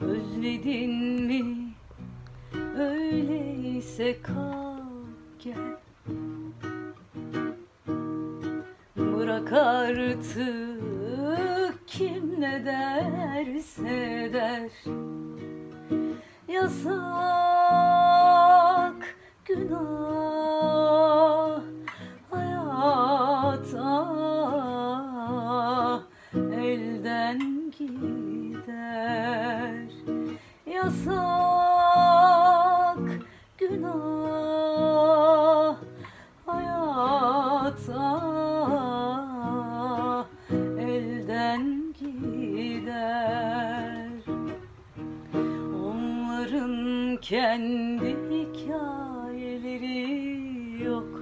Özledin mi? Öyleyse kal gel. Bırak artık kim ne derse der. Yasak günah Yasak günah hayat ah, elden gider. Onların kendi hikayeleri yok.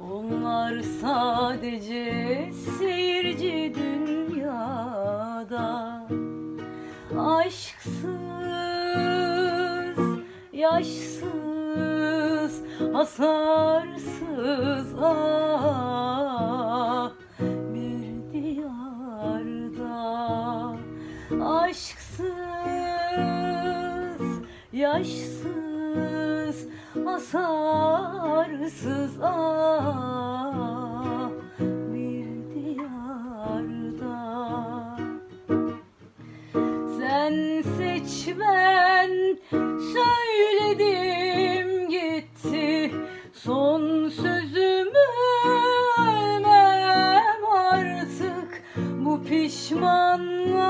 Onlar sadece seyirci Aşksız, yaşsız, hasarsız ah bir diyarda Aşksız, yaşsız, hasarsız ah ben söyledim gitti son sözümü ölmem artık. Bu pişmanlar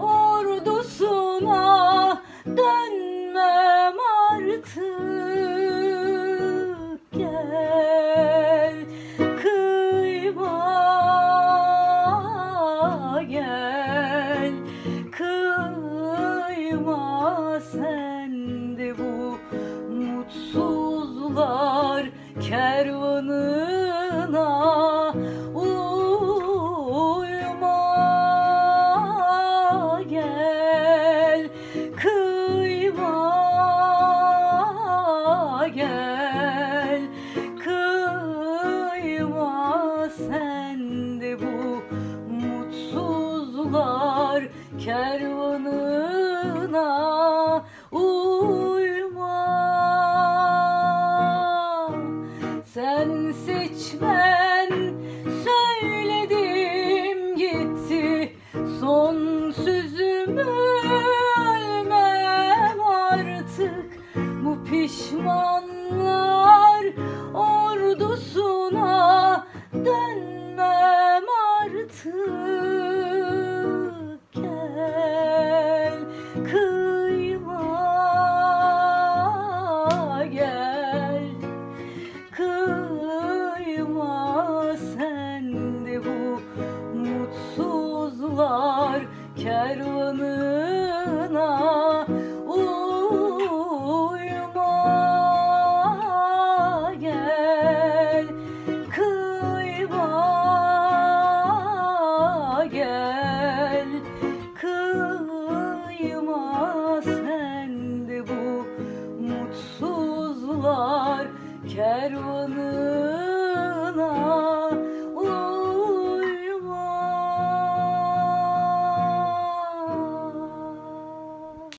ordusuna dönmem mutsuzlar kervanına uyma gel kıyma gel kıyma sen de bu mutsuzlar kervanına ben söyledim gitti son sözümü. Ölmem artık bu pişmanlar de bu mutsuzlar kervanına